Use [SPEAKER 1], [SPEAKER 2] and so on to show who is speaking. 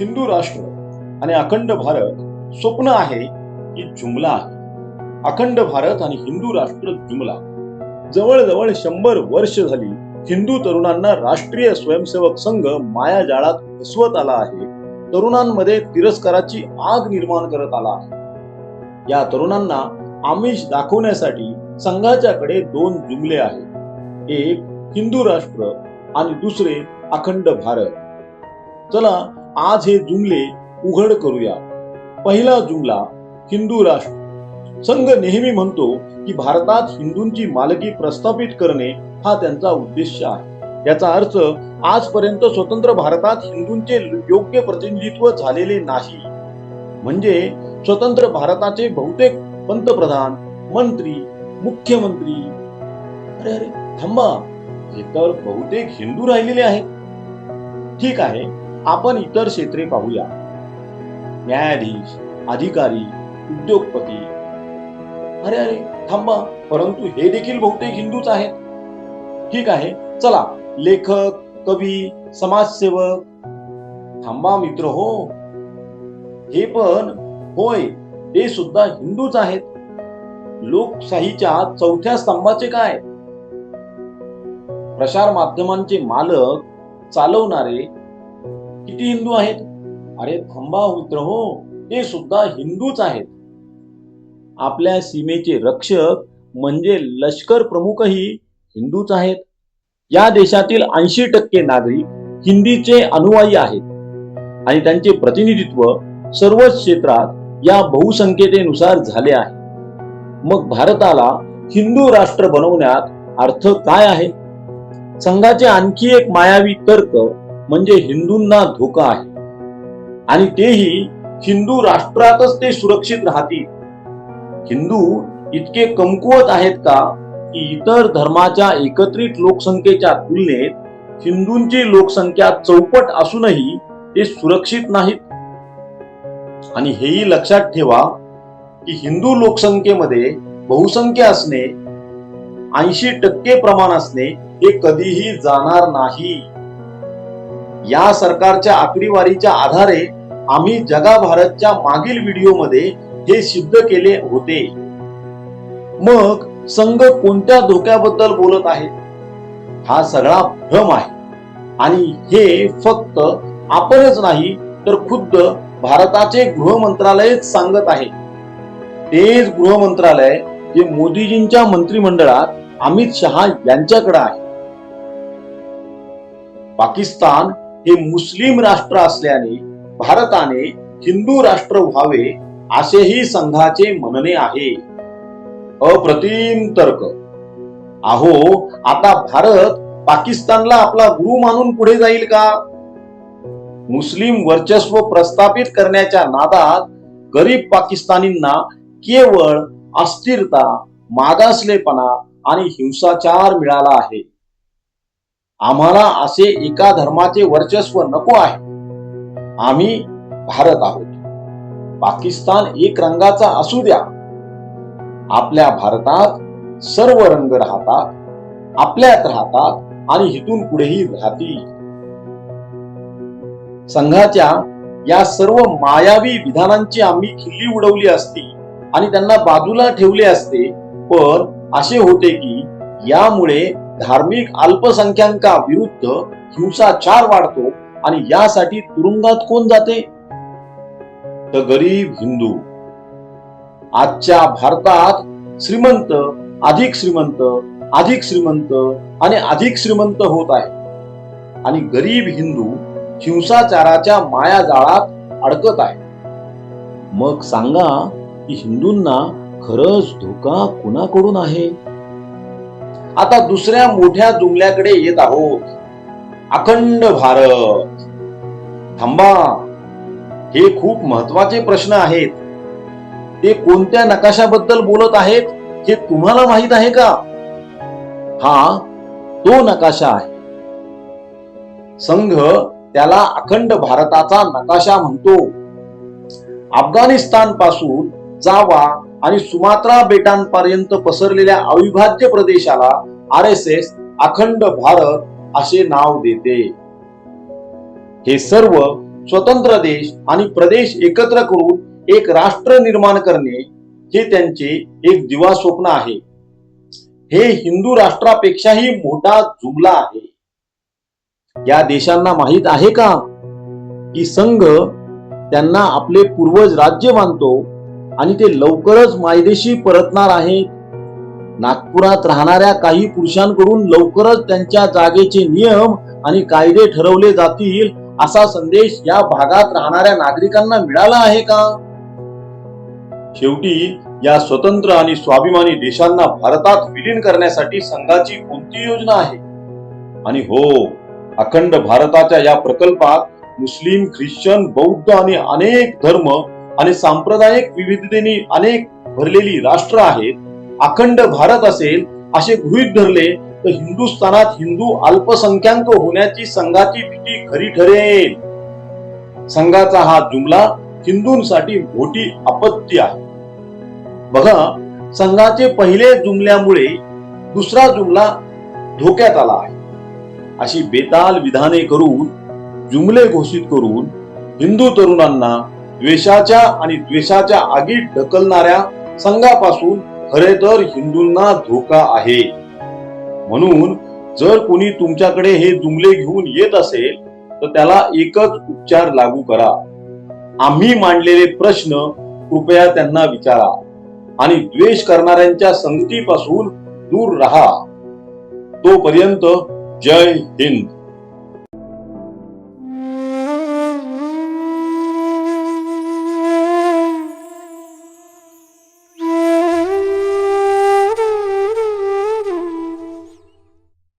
[SPEAKER 1] हिंदू राष्ट्र आणि अखंड भारत स्वप्न आहे की जुमला आहे. अखंड भारत आणि हिंदू राष्ट्र जुमला. जवळजवळ शंभर वर्ष झाली हिंदू तरुणांना राष्ट्रीय स्वयंसेवक संघ मायाजाळात फसवत आला आहे. तरुणांमध्ये तिरस्काराची आग निर्माण करत आला आहे. या तरुणांना आमिष दाखवण्यासाठी संघाच्याकडे दोन जुमले आहेत. एक हिंदू राष्ट्र आणि दुसरे अखंड भारत. चला आज हे जुमले उघड करूया. पहिला जुमला हिंदू राष्ट्र. संघ नेहमी म्हणतो की भारतात हिंदूंची मालकी प्रस्थापित करणे हा त्यांचा उद्देश आहे. याचा अर्थ आजपर्यंत स्वतंत्र भारतात हिंदूंचे योग्य प्रतिनिधित्व झालेले नाही. म्हणजे स्वतंत्र भारताचे बहुतेक पंतप्रधान मंत्री मुख्यमंत्री. अरे अरे थांबा. हे तर बहुतेक हिंदू राहिलेले आहेत. ठीक आहे. आपण इतर क्षेत्रे पाहूया. न्यायाधीश अधिकारी उद्योगपती. अरे अरे थांबा. परंतु हे देखील बहुतेक हिंदूच आहेत. ठीक आहे चला. लेखक कवी समाजसेवक. थांबा मित्र हो. हे पण होय ते सुद्धा हिंदूच आहेत. लोकशाहीच्या चौथ्या स्तंभाचे काय? प्रसार माध्यमांचे मालक चालवणारे किती हिंदू आहेत? अरे थांबा मित्र हो. ते सुद्धा हिंदूच आहेत. आपल्या सीमेचे रक्षक म्हणजे लष्कर प्रमुखही हिंदूच आहेत. या देशातील ऐंशी टक्के नागरिक हिंदीचे अनुयायी आहेत. आणि त्यांचे प्रतिनिधित्व सर्वच क्षेत्रात या बहुसंख्यतेनुसार झाले आहे. मग भारताला हिंदू राष्ट्र बनवण्यात अर्थ काय आहे? संघाचे आणखी एक मायावी तर्क म्हणजे हिंदूंना धोका आहे. आणि तेही हिंदू राष्ट्रातच ते सुरक्षित राहतील. हिंदू इतके कमकुवत आहेत का की इतर धर्माच्या एकत्रित लोकसंख्येच्या तुलनेत हिंदूंची लोकसंख्या चौपट असूनही ते सुरक्षित नाहीत? आणि हेही लक्षात ठेवा की हिंदू लोकसंख्येमध्ये बहुसंख्य असणे ऐंशी टक्के प्रमाण असणे हे कधीही जाणार नाही. या सरकारच्या आकडेवारीच्या आधारे आम्ही जगा भारतच्या मागील व्हिडिओमध्ये हे सिद्ध केले होते. मग संघ कोणत्या धोक्याबद्दल बोलत आहे? हा सगळा भ्रम आहे. आणि हे फक्त आपणच नाही तर खुद्द भारताचे गृह मंत्रालयच सांगत आहे. तेच गृह मंत्रालय जे मोदीजींच्या मंत्रिमंडळात अमित शहा यांच्याकडे आहे. पाकिस्तान हे मुस्लिम राष्ट्र असल्याने भारताने हिंदू राष्ट्र व्हावे असेही संघाचे म्हणणे आहे. अप्रतिम तर्क. अहो आता भारत पाकिस्तानला आपला गुरु मानून पुढे जाईल का? मुस्लिम वर्चस्व प्रस्थापित करण्याच्या नादात गरीब पाकिस्तानींना केवळ अस्थिरता मागासलेपणा आणि हिंसाचार मिळाला आहे. आम्हाला असे एका धर्माचे वर्चस्व नको आहे. आम्ही भारत आहोत. पाकिस्तान एक रंगाचा असू द्या. आपल्या भारतात सर्व रंग राहतात आपल्यात राहतात आणि इथून पुढेही राहतील. संघाच्या या सर्व मायावी विधानांची आम्ही खिल्ली उडवली असती आणि त्यांना बाजूला ठेवले असते पण असे होते की यामुळे धार्मिक अल्पसंख्याका विरुद्ध हिंसाचार वाढतो आणि यासाठी तुरुंगात कोण जाते? तर गरीब हिंदू. आजच्या भारतात श्रीमंत अधिक श्रीमंत अधिक श्रीमंत आणि अधिक श्रीमंत होत आहे आणि गरीब हिंदू हिंसाचाराच्या मायाजाळात अडकत आहे मग सांगा की हिंदूंना खरंच धोका कुणाकडून आहे? आता दुसऱ्या मोठ्या जुमल्याकडे येत आहोत. अखंड भारत. थांबा. हे खूप महत्त्वाचे प्रश्न आहेत. ते कोणत्या नकाशाबद्दल बोलत आहेत हे तुम्हाला माहीत आहे का? हा तो नकाशा आहे. संघ त्याला अखंड भारताचा नकाशा म्हणतो. अफगाणिस्तानपासून जावा आणि सुमात्रा बेटांपर्यंत पसरलेल्या अविभाज्य प्रदेशाला आर एस एस अखंड भारत असे नाव देते. हे सर्व स्वतंत्र देश आणि प्रदेश एकत्र करून एक राष्ट्र निर्माण करणे हे त्यांचे एक दिवा स्वप्न आहे. हे हिंदू राष्ट्रापेक्षाही मोठा जुमला आहे. या देशांना माहीत आहे का? की संघ त्यांना आपले पूर्वज राज्य मानतो आणि ते लवकरच मायदेशी परतणार आहेत. नागपुरात राहणाऱ्या काही पुरुषांकडून लवकरच त्यांच्या जागेचे नियम आणि कायदे ठरवले जातील असा संदेश या भागात राहणाऱ्या नागरिकांना मिळाला आहे का? शेवटी या स्वतंत्र आणि स्वाभिमानी देशांना भारतात विलीन करण्यासाठी संघाची कोणती योजना आहे? आणि हो अखंड भारताच्या या प्रकल्पात मुस्लिम ख्रिश्चन बौद्ध आणि अनेक धर्म आणि सांप्रदायिक विविधतेने अनेक भरलेली राष्ट्र आहेत अखंड भारत असेल असे गृहित धरले तर हिंदुस्थानात हिंदू अल्पसंख्याक होण्याची संघाची भीती खरी ठरेल. संघाचा हा जुमला हिंदूंसाठी मोठी आपत्ती आहे. बघा संघाचे पहिले जुमल्यामुळे दुसरा जुमला धोक्यात आला आहे. अशी बेताल विधाने करून जुमले घोषित करून हिंदू तरुणांना द्वेषाच्या आणि द्वेषाच्या आगीत ढकलणाऱ्या संघापासून खरे तर हिंदूंना धोका आहे. म्हणून जर कोणी तुमच्याकडे हे जुमले घेऊन येत असेल तर त्याला एकच उपचार लागू करा. आम्ही मांडलेले प्रश्न कृपया त्यांना विचारा आणि द्वेष करणाऱ्यांच्या संगतीपासून दूर राहा. तोपर्यंत जय हिंद.